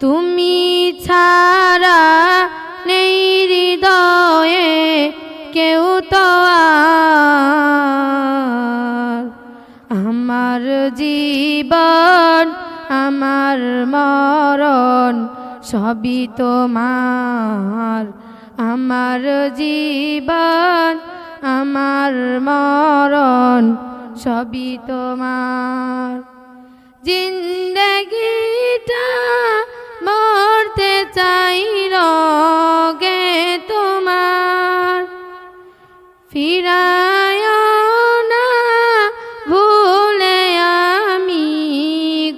তুমি ছাড়া নেই হৃদয়ে কেউ তো আমার জীবন, আমার মরণ সবই তোমার। আমার জীবন, আমার মরণ সবই তোমার। জিন্দগিটা ফিরায় না ভুলে আমি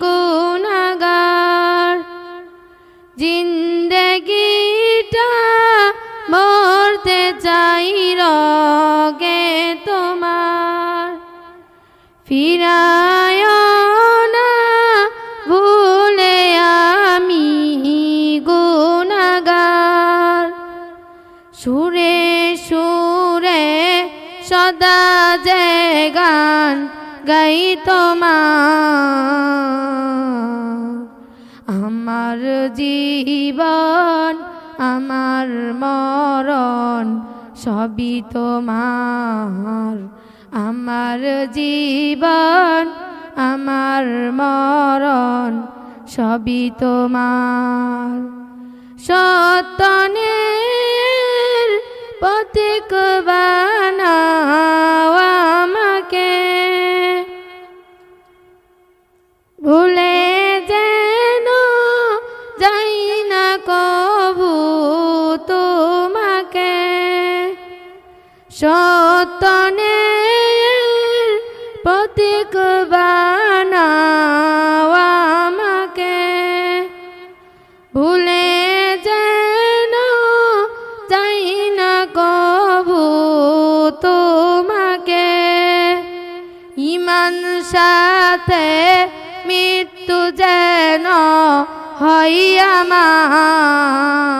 গুনাগার জিন্দগিটা মরতে চাই গে তোমার। ফিরায় না ভুলে আমি গুনাগার সুরে সদা যে গান গাই তোমার। আমার জীবন, আমার মরণ সবই তোমার। আমার জীবন, আমার মরণ সবই তোমার। সতনের সতনের প্রতীক বানাও ভুলে যেন চাই না কবু তোমাকে। ইমান সাথে মৃত্যু যেন আমার।